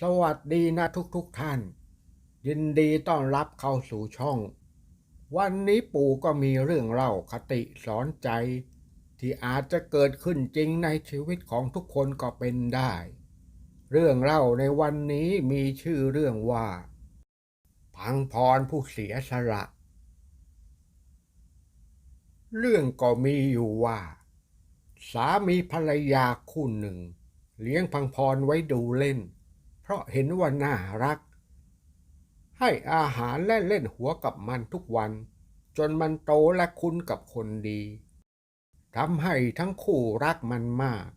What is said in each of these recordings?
สวัสดีนะทุกๆทท่าน ยินดีต้อนรับเข้าสู่ช่อง วันนี้ปู่ก็มีเรื่องเล่าคติสอนใจ ที่อาจจะเกิดขึ้นจริงในชีวิตของทุกคนก็เป็นได้ เรื่องเล่าในวันนี้มีชื่อเรื่องว่า พังพรผู้เสียสละ เรื่องก็มีอยู่ว่า สามีภรรยาคู่หนึ่ง เลี้ยงพังพรไว้ดูเล่น ราะเห็นว่าน่ารัก ให้อาหารและเล่นหัวกับมันทุกวัน จนมันโตและคุ้นกับคนดีทำให้ทั้งคู่รักมันมาก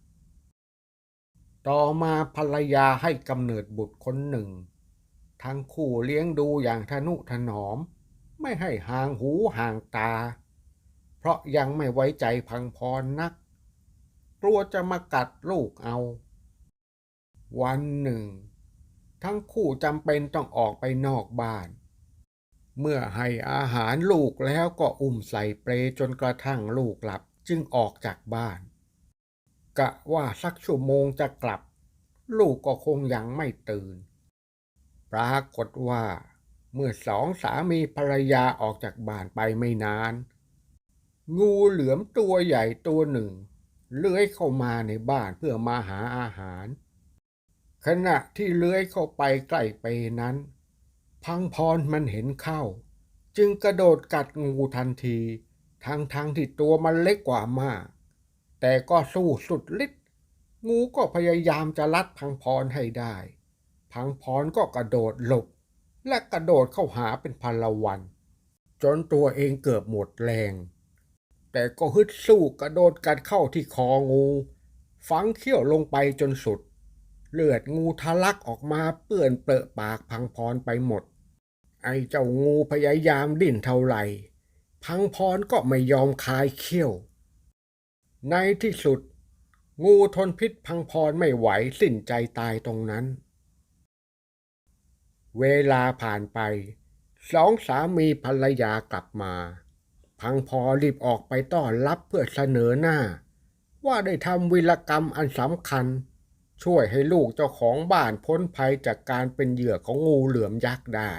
ต่อมาภรรยาให้กำเนิดบุตรคนหนึ่ง ทั้งคู่เลี้ยงดูอย่างทนุถนอม ไม่ให้ห่างหูห่างตา เพราะยังไม่ไว้ใจพังพรนัก กลัวจะมากัดลูกเอา วันหนึ่ง ทั้งคู่จำเป็นต้องออกไปนอกบ้าน เมื่อให้อาหารลูกแล้วก็อุ้มใส่เปลจนกระทั่งลูกหลับจึงออกจากบ้าน กะว่าสักชั่วโมงจะกลับ ลูกก็คงยังไม่ตื่น ปรากฏว่า เมื่อสองสามีภรรยาออกจากบ้านไปไม่นาน งูเหลือมตัวใหญ่ตัวหนึ่ง เลื้อยเข้ามาในบ้านเพื่อมาหาอาหาร ขณะที่เลื้อยเข้าไปใกล้เปนั้น พังพรมันเห็นเข้า จึงกระโดดกัดงูทันที ทั้งทั้งที่ตัวมันเล็กกว่ามาก แต่ก็สู้สุดฤทธิ์งูก็พยายามจะลัดพังพรให้ได้ พังพรก็กระโดดหลบ และกระโดดเข้าหาเป็นพันละวัน จนตัวเองเกือบหมดแรง แต่ก็ฮึดสู้กระโดดกัดเข้าที่คองู ฝังเขี้ยวลงไปจนสุด เลือดงูทะลักออกมาเปื้อนเปรอะปากพังพรไปหมด ไอ้เจ้างูพยายามดิ้นเท่าไหร่ พังพรก็ไม่ยอมคายเขี้ยว ในที่สุด งูทนพิษพังพรไม่ไหวสิ้นใจตายตรงนั้น เวลาผ่านไป สองสามีภรรยากลับมา พังพรรีบออกไปต้อนรับเพื่อเสนอหน้า ว่าได้ทำวิรกรรมอันสำคัญ ช่วยให้ลูกเจ้าของบ้านพ้นภัยจากการเป็นเหยื่อของงูเหลือมยักษ์ได้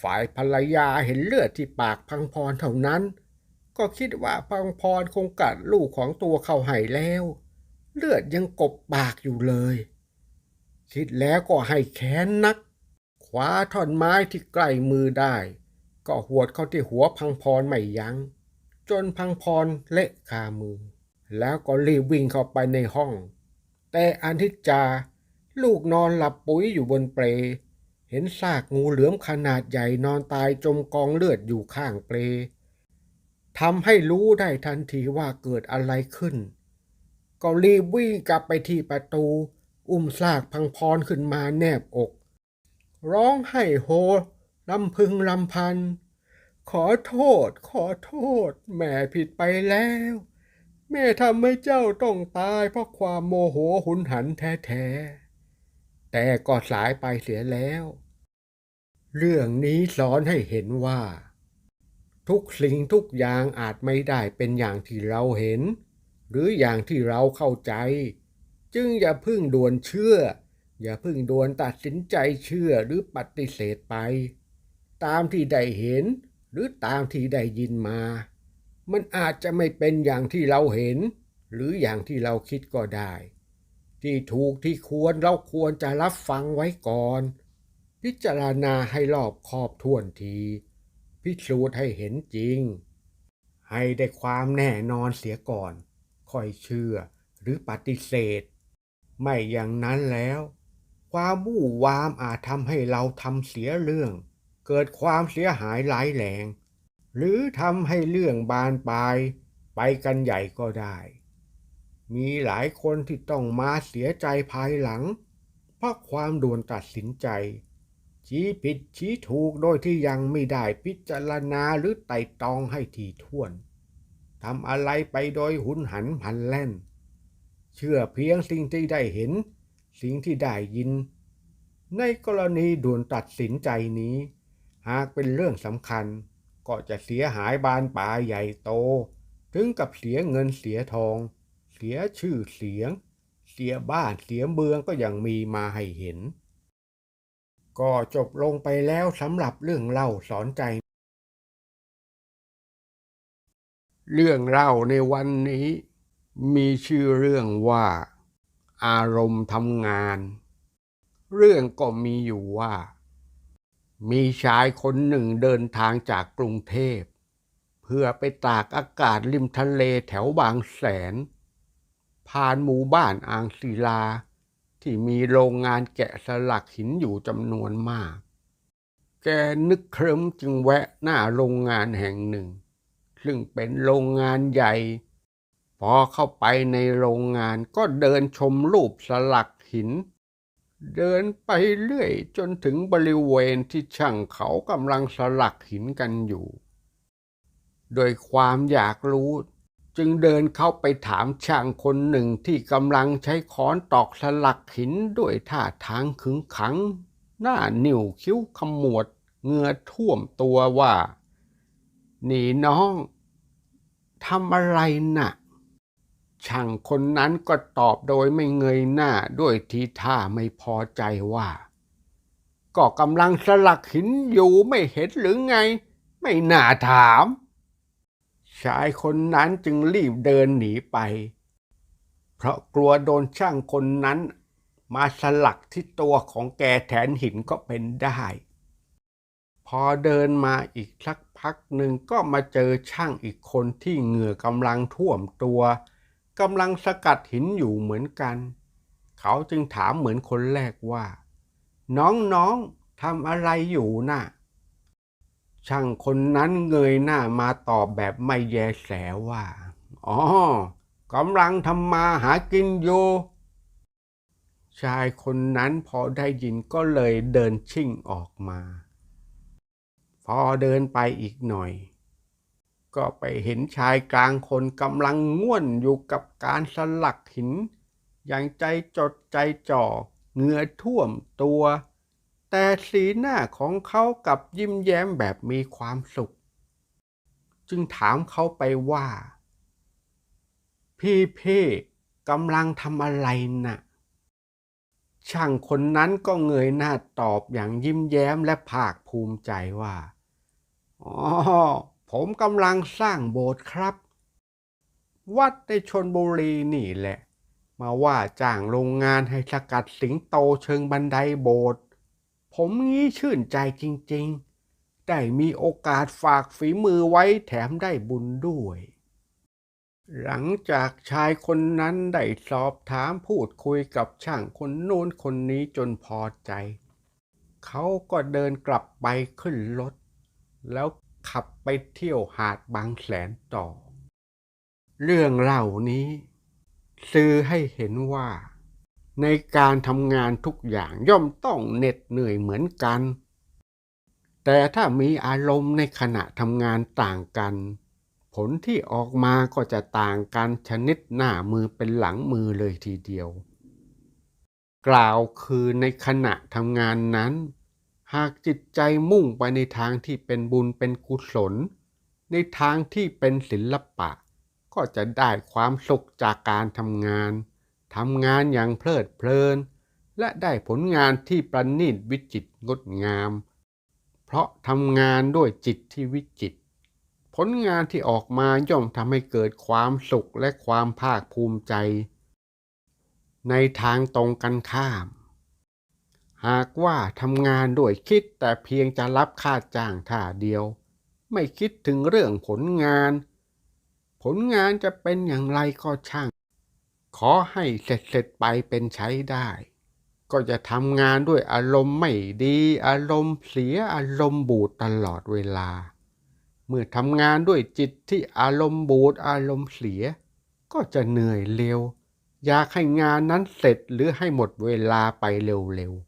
ฝ่ายภรรยาเห็นเลือดที่ปากพังพรเท่านั้น ก็คิดว่าพังพรคงกัดลูกของตัวเขาให้แล้ว เลือดยังกบปากอยู่เลย คิดแล้วก็ให้แค้นนักคว้าท่อนไม้ที่ใกล้มือได้ ก็หวดเข้าที่หัวพังพรไม่ยัง้ง จนพังพรเละคามือ แล้วก็รีบวิ่งเข้าไปในห้อง แต่อันทิจจา ลูกนอนหลับปุ๋ยอยู่บนเปล เห็นซากงูเหลือมขนาดใหญ่นอนตายจมกองเลือดอยู่ข้างเปลทำให้รู้ได้ทันทีว่าเกิดอะไรขึ้น ก็รีบวิ่งกลับไปที่ประตู อุ้มซากพังพรขึ้นมาแนบอก ร้องไห้โฮลำพึงลำพัน ขอโทษ ขอโทษ แม่ผิดไปแล้ว แม่ทำให้เจ้าต้องตายเพราะความโมโหหุนหันแท้ๆ แต่ก็สายไปเสียแล้ว เรื่องนี้สอนให้เห็นว่า ทุกสิ่งทุกอย่างอาจไม่ได้เป็นอย่างที่เราเห็น หรืออย่างที่เราเข้าใจ จึงอย่าพึ่งด่วนเชื่อ อย่าพึ่งด่วนตัดสินใจเชื่อหรือปฏิเสธไป ตามที่ได้เห็นหรือตามที่ได้ยินมา มันอาจจะไม่เป็นอย่างที่เราเห็น หรืออย่างที่เราคิดก็ได้ ที่ถูกที่ควรเราควรจะรับฟังไว้ก่อน พิจารณาให้รอบคอบถ้วนที พิสูจน์ให้เห็นจริง ให้ได้ความแน่นอนเสียก่อน ค่อยเชื่อหรือปฏิเสธ ไม่อย่างนั้นแล้ว ความวู่วามอาจทำให้เราทำเสียเรื่อง เกิดความเสียหายร้ายแรง หรือทำให้เรื่องบานปลายไปกันใหญ่ก็ได้ มีหลายคนที่ต้องมาเสียใจภายหลัง เพราะความด่วนตัดสินใจ ชี้ผิดชี้ถูกโดยที่ยังไม่ได้พิจารณาหรือไต่ตองให้ถี่ถ้วนทำอะไรไปโดยหุนหันพลันแล่น เชื่อเพียงสิ่งที่ได้เห็น สิ่งที่ได้ยิน ในกรณีด่วนตัดสินใจนี้ หากเป็นเรื่องสำคัญ ก็จะเสียหายบานปลายใหญ่โต ถึงกับเสียเงินเสียทอง เสียชื่อเสียงเเสียบ้านเสียเมืองก็ยังมีมาให้เห็น ก็จบลงไปแล้วสำหรับเรื่องเล่าสอนใจ เรื่องเล่าในวันนี้ มีชื่อเรื่องว่า อารมณ์ทำงาน เรื่องก็มีอยู่ว่า มีชายคนหนึ่งเดินทางจากกรุงเทพ เพื่อไปตากอากาศริมทะเลแถวบางแสน ผ่านหมู่บ้านอ่างศิลา ที่มีโรงงานแกะสลักหินอยู่จำนวนมาก แกนึกเคลิ้มจึงแวะหน้าโรงงานแห่งหนึ่ง ซึ่งเป็นโรงงานใหญ่ พอเข้าไปในโรงงานก็เดินชมรูปสลักหิน เดินไปเรื่อยจนถึงบริเวณที่ช่างเขากำลังสลักหินกันอยู่ โดยความอยากรู้จึงเดินเข้าไปถามช่างคนหนึ่งที่กำลังใช้ค้อนตอกสลักหินด้วยท่าทางขึงขัง หน้านิ้วคิ้วขมวดเงือท่วมตัวว่านี่น้องทำอะไรน่ะ ช่างคนนั้นก็ตอบโดยไม่เงยหน้าด้วยทีท่าไม่พอใจว่า ก็กำลังสลักหินอยู่ไม่เห็นหรือไง ไม่น่าถาม ชายคนนั้นจึงรีบเดินหนีไป เพราะกลัวโดนช่างคนนั้นมาสลักที่ตัวของแกแทนหินก็เป็นได้ พอเดินมาอีกสักพักหนึ่งก็มาเจอช่างอีกคนที่เหงื่อกำลังท่วมตัว กำลังสกัดหินอยู่เหมือนกัน เขาจึงถามเหมือนคนแรกว่า น้องๆทำอะไรอยู่น่ะ ช่างคนนั้นเงยหน้ามาตอบแบบไม่แยแสว่า อ๋อกำลังทำมาหากินอยู่ชายคนนั้นพอได้ยินก็เลยเดินชิ่งออกมา พอเดินไปอีกหน่อย ก็ไปเห็นชายกลางคนกำลังง่วนอยู่กับการสลักหิน อย่างใจจดใจจ่อเหงื่อท่วมตัว แต่สีหน้าของเขากับยิ้มแย้มแบบมีความสุข จึงถามเขาไปว่า พี่พี่กำลังทำอะไรน่ะ ช่างคนนั้นก็เงยหน้าตอบอย่างยิ้มแย้มและภาคภูมิใจว่า อ๋อ ผมกำลังสร้างโบสถ์ครับ วัดในชนบุรีนี่แหละ มาว่าจ้างโรงงานให้สกัดสิงโตเชิงบันไดโบสถ์ผมงี้ชื่นใจจริงๆ ได้มีโอกาสฝากฝีมือไว้แถมได้บุญด้วย หลังจากชายคนนั้นได้สอบถามพูดคุยกับช่างคนโน้นคนนี้จนพอใจ เขาก็เดินกลับไปขึ้นรถ แล้ว ขับไปเที่ยวหาดบางแสนต่อ เรื่องเหล่านี้สื่อให้เห็นว่า ในการทำงานทุกอย่างย่อมต้องเหน็ดเหนื่อยเหมือนกัน แต่ถ้ามีอารมณ์ในขณะทำงานต่างกัน ผลที่ออกมาก็จะต่างกันชนิดหน้ามือเป็นหลังมือเลยทีเดียว กล่าวคือในขณะทำงานนั้น หากจิตใจมุ่งไปในทางที่เป็นบุญเป็นกุศล ในทางที่เป็นศิลปะ ก็จะได้ความสุขจากการทำงาน ทำงานอย่างเพลิดเพลิน และได้ผลงานที่ประณีตวิจิตงดงาม เพราะทำงานด้วยจิตที่วิจิต ผลงานที่ออกมาย่อมทำให้เกิดความสุขและความภาคภูมิใจ ในทางตรงกันข้าม หากว่าทำงานด้วยคิดแต่เพียงจะรับค่าจ้างท่าเดียว ไม่คิดถึงเรื่องผลงาน ผลงานจะเป็นอย่างไรก็ช่าง ขอให้เสร็จเสร็จๆไปเป็นใช้ได้ ก็จะทำงานด้วยอารมณ์ไม่ดี อารมณ์เสียอารมณ์บูดตลอดเวลา เมื่อทำงานด้วยจิตที่อารมณ์บูดอารมณ์เสีย ก็จะเหนื่อยเร็ว อยากให้งานนั้นเสร็จหรือให้หมดเวลาไปเร็วๆ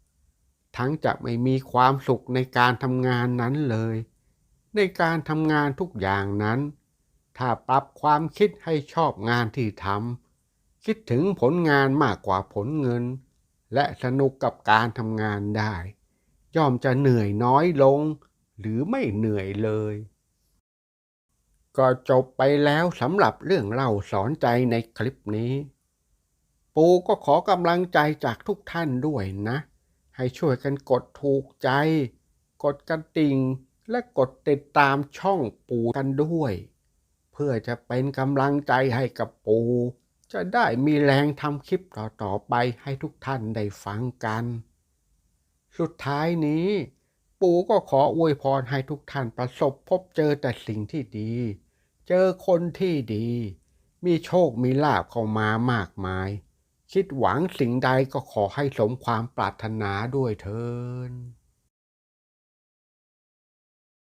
ทั้งจะไม่มีความสุขในการทำงานนั้นเลย ในการทำงานทุกอย่างนั้น ถ้าปรับความคิดให้ชอบงานที่ทำคิดถึงผลงานมากกว่าผลเงิน และสนุกกับการทำงานได้ ย่อมจะเหนื่อยน้อยลง หรือไม่เหนื่อยเลย ก็จบไปแล้วสำหรับเรื่องเล่าสอนใจในคลิปนี้ ปูก็ขอกำลังใจจากทุกท่านด้วยนะ ให้ช่วยกันกดถูกใจ กดกระดิ่ง และกดติดตามช่องปู่กันด้วย เพื่อจะเป็นกำลังใจให้กับปู่จะได้มีแรงทำคลิปต่อๆไปให้ทุกท่านได้ฟังกัน สุดท้ายนี้ ปู่ก็ขออวยพรให้ทุกท่านประสบพบเจอแต่สิ่งที่ดี เจอคนที่ดี มีโชคมีลาภเข้ามามากมาย คิดหวังสิ่งใดก็ขอให้สมความปรารถนาด้วยเถิน